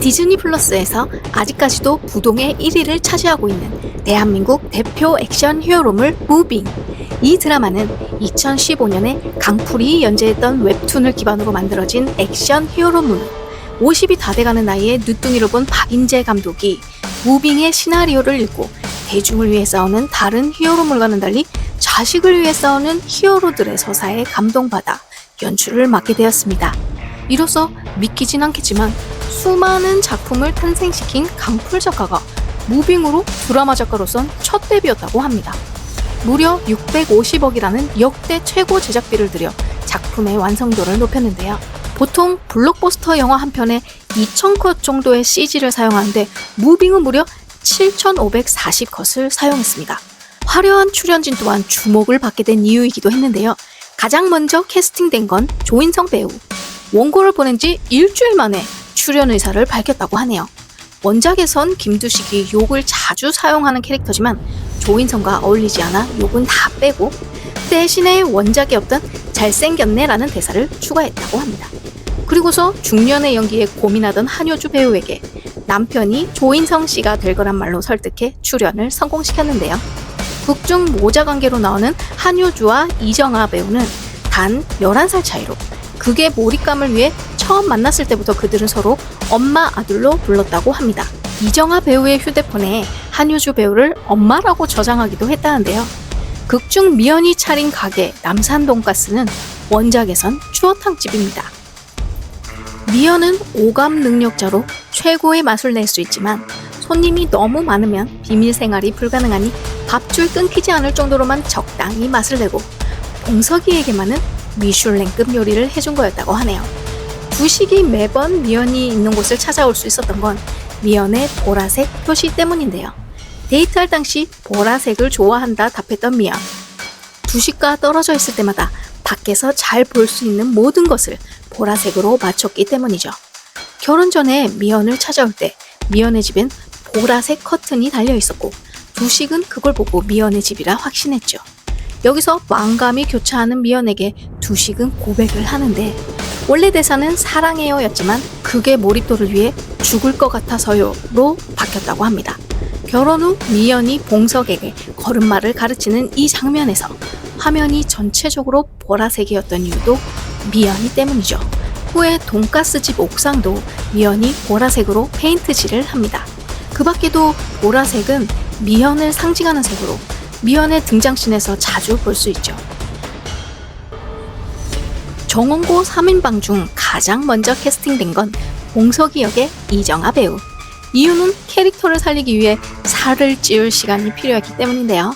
디즈니 플러스에서 아직까지도 부동의 1위를 차지하고 있는 대한민국 대표 액션 히어로물 무빙. 이 드라마는 2015년에 강풀이 연재했던 웹툰을 기반으로 만들어진 액션 히어로물. 50이 다 돼가는 나이에 늦둥이를 본 박인재 감독이 무빙의 시나리오를 읽고 대중을 위해 싸우는 다른 히어로물과는 달리 자식을 위해 싸우는 히어로들의 서사에 감동받아 연출을 맡게 되었습니다. 이로써 믿기진 않겠지만 수많은 작품을 탄생시킨 강풀 작가가 무빙으로 드라마 작가로선 첫 데뷔였다고 합니다. 무려 650억이라는 역대 최고 제작비를 들여 작품의 완성도를 높였는데요. 보통 블록버스터 영화 한 편에 2,000컷 정도의 CG를 사용하는데 무빙은 무려 7,540컷을 사용했습니다. 화려한 출연진 또한 주목을 받게 된 이유이기도 했는데요. 가장 먼저 캐스팅된 건 조인성 배우. 원고를 보낸 지 일주일 만에 출연 의사를 밝혔다고 하네요. 원작에선 김두식이 욕을 자주 사용하는 캐릭터지만 조인성과 어울리지 않아 욕은 다 빼고 대신에 원작에 없던 잘생겼네라는 대사를 추가했다고 합니다. 그리고서 중년의 연기에 고민하던 한효주 배우에게 남편이 조인성 씨가 될 거란 말로 설득해 출연을 성공시켰는데요. 극중 모자 관계로 나오는 한효주와 이정아 배우는 단 11살 차이로 극의 몰입감을 위해 처음 만났을 때부터 그들은 서로 엄마 아들로 불렀다고 합니다. 이정아 배우의 휴대폰에 한효주 배우를 엄마라고 저장하기도 했다는데요. 극중 미연이 차린 가게 남산 돈가스는 원작에선 추어탕집입니다. 미연은 오감 능력자로 최고의 맛을 낼 수 있지만 손님이 너무 많으면 비밀 생활이 불가능하니 밥줄 끊기지 않을 정도로만 적당히 맛을 내고 봉석이에게만은 미슐랭급 요리를 해준 거였다고 하네요. 두식이 매번 미연이 있는 곳을 찾아올 수 있었던 건 미연의 보라색 표시 때문인데요. 데이트할 당시 보라색을 좋아한다 답했던 미연. 두식과 떨어져 있을 때마다 밖에서 잘 볼 수 있는 모든 것을 보라색으로 맞췄기 때문이죠. 결혼 전에 미연을 찾아올 때 미연의 집엔 보라색 커튼이 달려 있었고 두식은 그걸 보고 미연의 집이라 확신했죠. 여기서 망감이 교차하는 미연에게 두식은 고백을 하는데 원래 대사는 사랑해요 였지만 그게 몰입도를 위해 죽을 것 같아서요로 바뀌었다고 합니다. 결혼 후 미연이 봉석에게 걸음마를 가르치는 이 장면에서 화면이 전체적으로 보라색이었던 이유도 미연이 때문이죠. 후에 돈가스 집 옥상도 미연이 보라색으로 페인트칠을 합니다. 그 밖에도 보라색은 미연을 상징하는 색으로 미연의 등장씬에서 자주 볼 수 있죠. 정원고 3인방 중 가장 먼저 캐스팅된 건 봉석이 역의 이정아 배우. 이유는 캐릭터를 살리기 위해 살을 찌울 시간이 필요했기 때문인데요.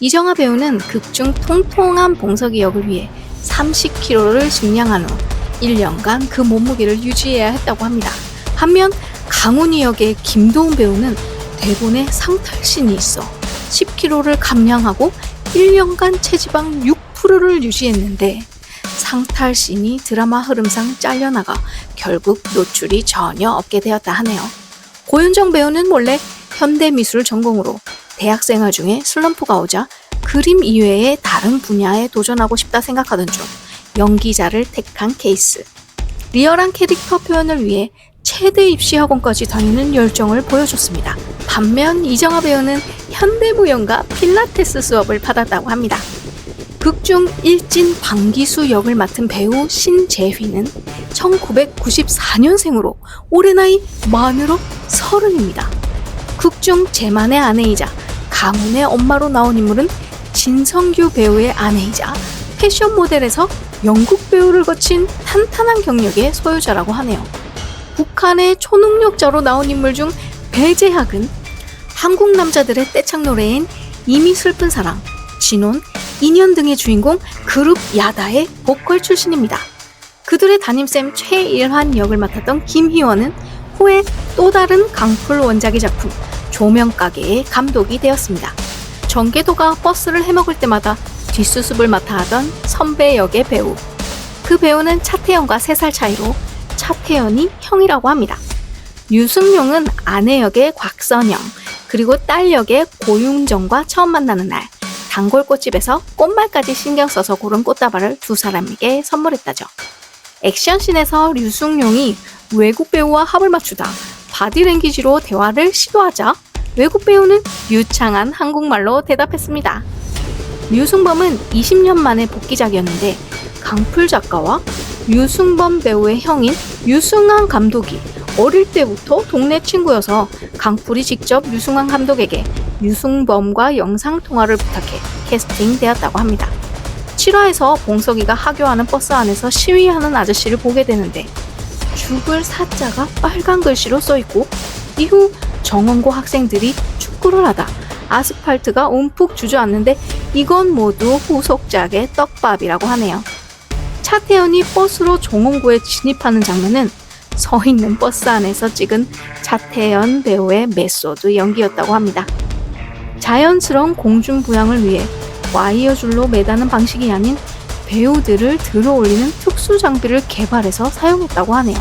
이정아 배우는 극중 통통한 봉석이 역을 위해 30kg를 증량한 후 1년간 그 몸무게를 유지해야 했다고 합니다. 반면 강훈이 역의 김도훈 배우는 대본에 상탈신이 있어 10kg를 감량하고 1년간 체지방 6%를 유지했는데 상탈신이 드라마 흐름상 잘려나가 결국 노출이 전혀 없게 되었다 하네요. 고윤정 배우는 원래 현대미술 전공으로 대학생활 중에 슬럼프가 오자 그림 이외의 다른 분야에 도전하고 싶다 생각하던 중 연기자를 택한 케이스. 리얼한 캐릭터 표현을 위해 최대 입시 학원까지 다니는 열정을 보여줬습니다. 반면 이정아 배우는 현대무용과 필라테스 수업을 받았다고 합니다. 극중 일진 방기수 역을 맡은 배우 신재휘는 1994년생으로 올해 나이 만으로 서른입니다. 극중 제만의 아내이자 강훈의 엄마로 나온 인물은 진성규 배우의 아내이자 패션 모델에서 영국 배우를 거친 탄탄한 경력의 소유자라고 하네요. 북한의 초능력자로 나온 인물 중 배재학은 한국 남자들의 떼창 노래인 이미 슬픈 사랑, 진혼, 인연 등의 주인공 그룹 야다의 보컬 출신입니다. 그들의 담임쌤 최일환 역을 맡았던 김희원은 후에 또 다른 강풀 원작의 작품 조명가게의 감독이 되었습니다. 정계도가 버스를 해먹을 때마다 뒷수습을 맡아 하던 선배 역의 배우. 그 배우는 차태현과 3살 차이로 차태현이 형이라고 합니다. 유승용은 아내 역의 곽선영, 그리고 딸 역의 고윤정과 처음 만나는 날, 단골 꽃집에서 꽃말까지 신경 써서 고른 꽃다발을 두 사람에게 선물했다죠. 액션씬에서 류승용이 외국 배우와 합을 맞추다 바디랭귀지로 대화를 시도하자 외국 배우는 유창한 한국말로 대답했습니다. 류승범은 20년 만에 복귀작이었는데 강풀 작가와 유승범 배우의 형인 유승환 감독이 어릴 때부터 동네 친구여서 강풀이 직접 유승환 감독에게 유승범과 영상 통화를 부탁해 캐스팅되었다고 합니다. 7화에서 봉석이가 하교하는 버스 안에서 시위하는 아저씨를 보게 되는데 죽을 사자가 빨간 글씨로 써 있고 이후 정원고 학생들이 축구를 하다 아스팔트가 움푹 주저앉는데 이건 모두 후속작의 떡밥이라고 하네요. 차태현이 버스로 정원고에 진입하는 장면은 서 있는 버스 안에서 찍은 차태현 배우의 메소드 연기였다고 합니다. 자연스러운 공중부양을 위해 와이어 줄로 매다는 방식이 아닌 배우들을 들어 올리는 특수 장비를 개발해서 사용했다고 하네요.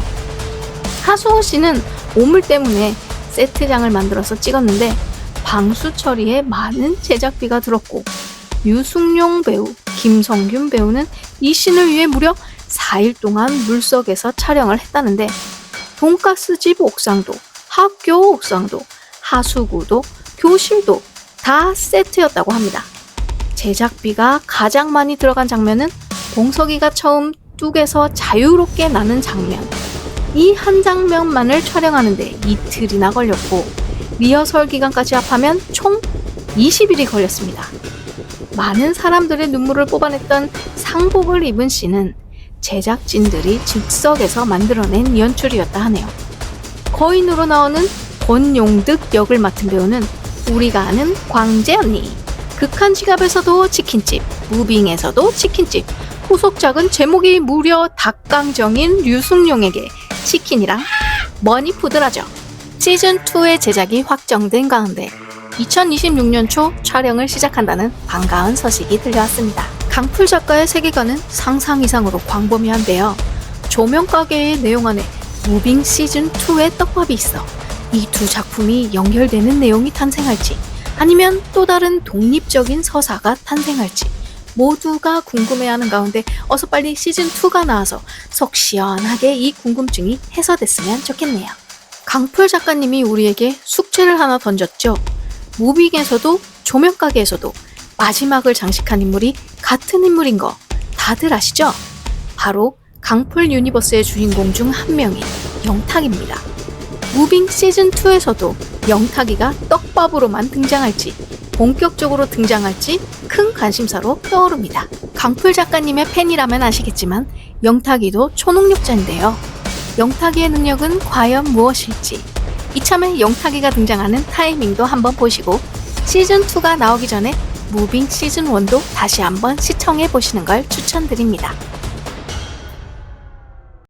하수호 씨는 오물 때문에 세트장을 만들어서 찍었는데 방수 처리에 많은 제작비가 들었고 유승용 배우, 김성균 배우는 이 씬을 위해 무려 4일 동안 물속에서 촬영을 했다는데 돈가스집 옥상도, 학교 옥상도, 하수구도, 교실도 다 세트였다고 합니다. 제작비가 가장 많이 들어간 장면은 봉석이가 처음 뚝에서 자유롭게 나는 장면. 이 한 장면만을 촬영하는데 이틀이나 걸렸고 리허설 기간까지 합하면 총 20일이 걸렸습니다. 많은 사람들의 눈물을 뽑아냈던 상복을 입은 씬은 제작진들이 즉석에서 만들어낸 연출이었다 하네요. 거인으로 나오는 권용득 역을 맡은 배우는 우리가 아는 광재 언니. 극한 지갑에서도 치킨집, 무빙에서도 치킨집. 후속작은 제목이 무려 닭강정인 류승룡에게 치킨이랑 머니푸드라죠. 시즌2의 제작이 확정된 가운데 2026년 초 촬영을 시작한다는 반가운 소식이 들려왔습니다. 강풀 작가의 세계관은 상상 이상으로 광범위한데요. 조명 가게의 내용 안에 무빙 시즌 2의 떡밥이 있어 이 두 작품이 연결되는 내용이 탄생할지 아니면 또 다른 독립적인 서사가 탄생할지 모두가 궁금해하는 가운데 어서 빨리 시즌 2가 나와서 속 시원하게 이 궁금증이 해소됐으면 좋겠네요. 강풀 작가님이 우리에게 숙제를 하나 던졌죠. 무빙에서도 조명가게에서도 마지막을 장식한 인물이 같은 인물인 거 다들 아시죠? 바로 강풀 유니버스의 주인공 중 한 명인 영탁입니다. 무빙 시즌2에서도 영탁이가 떡밥으로만 등장할지 본격적으로 등장할지 큰 관심사로 떠오릅니다. 강풀 작가님의 팬이라면 아시겠지만 영탁이도 초능력자인데요. 영탁이의 능력은 과연 무엇일지 이참에 영탁이가 등장하는 타이밍도 한번 보시고 시즌2가 나오기 전에 무빙 시즌1도 다시 한번 시청해 보시는 걸 추천드립니다.